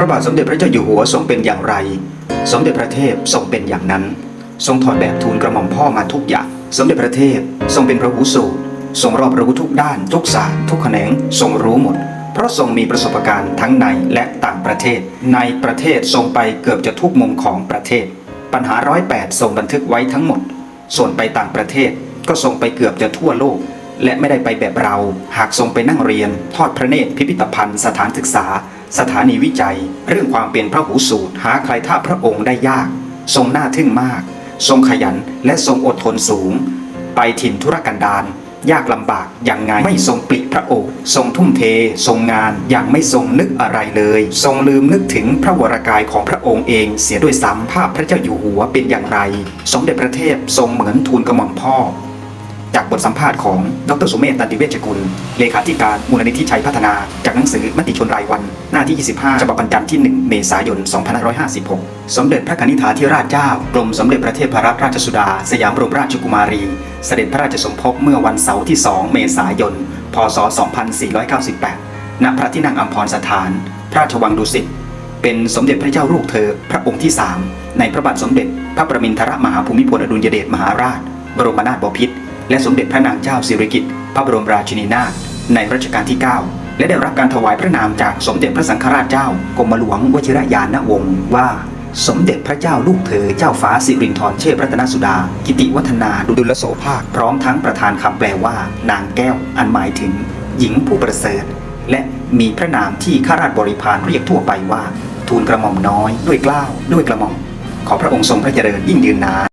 ระบาทสมเด็จพระเจ้าอยู่หัวทรงเป็นอย่างไร สมเด็จพระเทพทรงเป็นอย่างนั้น ทรงถอดแบบทูลกระหม่อมพ่อมาทุกอย่าง สมเด็จพระเทพทรงเป็นพระหูสูตรทรงรอบรู้ทุกด้าน ทุกศาสตร์ทุกแขนงทรงรู้หมด เพราะทรงมีประสบการณ์ทั้งในและต่างประเทศ ในประเทศทรงไปเกือบจะทุกมุมของประเทศ ปัญหาร้อยแปดทรงบันทึกไว้ทั้งหมด ส่วนไปต่างประเทศก็ทรงไปเกือบจะทั่วโลก และไม่ได้ไปแบบเรา หากทรงไปนั่งเรียน ทอดพระเนตรพิพิธภัณฑ์สถานศึกษา สถานีวิจัย เรื่องความเป็นพระหูสูตร หาใครท่าพระองค์ได้ยาก ทรงน่าทึ่งมาก ทรงขยันและทรงอดทนสูง ไปถิ่นธุรกันดารยากลำบากอย่างไงไม่ทรงปลิพระโอษฐ์ทรงทุ่มเท ทรงงานอย่างไม่ทรงนึกอะไรเลย ทรงลืมนึกถึงพระวรากายของพระองค์เอง เสียด้วยซ้ำภาพพระเจ้าอยู่หัวเป็นอย่างไร สมเด็จพระเทพทรงเหมือนทูลกระหม่อมพ่อ จากบทสัมภาษณ์ของดรสุเมธตันติเวชกุล เลขาธิการมูลนิธิชัยพัฒนา จากหนังสือมติชนรายวัน หน้าที่ 25 ฉบับวันจันทร์ที่ 1 เมษายน 2556 สมเด็จพระกนิษฐาธิราชเจ้า กรมสมเด็จพระเทพรัตนราชสุดา สยามบรมราชกุมารี เสด็จพระราชสมภพเมื่อวันเสาร์ที่ 2 เมษายน พศ 2498 ณ พระที่นั่งอัมพรสถาน พระราชวังดุสิต เป็นสมเด็จพระเจ้าลูกเธอ พระองค์ที่ 3 ในพระบาทสมเด็จ พระประมินทรมหาภูมิพลอดุลยเดชมหาราช บรมนาถบพิตร และสมเด็จพระนางเจ้าสิริกิติ์พระบรมราชินีนาถในรัชกาลที่ 9 และได้รับการถวายพระนามจากสมเด็จพระสังฆราชเจ้ากรมหลวงวชิรยานวงศ์ว่าสมเด็จพระเจ้าลูกเธอเจ้าฟ้าสิรินธรเชษรัตนสุดา กิติวัฒนาดุลโสภาค พร้อมทั้งประธานคำแปลว่า นางแก้วอันหมายถึง หญิงผู้ประเสริฐ และมีพระนามที่ข้าราชบริพารเรียกทั่วไปว่า ทูลกระหม่อมน้อยด้วยกล้าวด้วยกระหม่อม ขอพระองค์ทรงพระเจริญยิ่งยืนนาน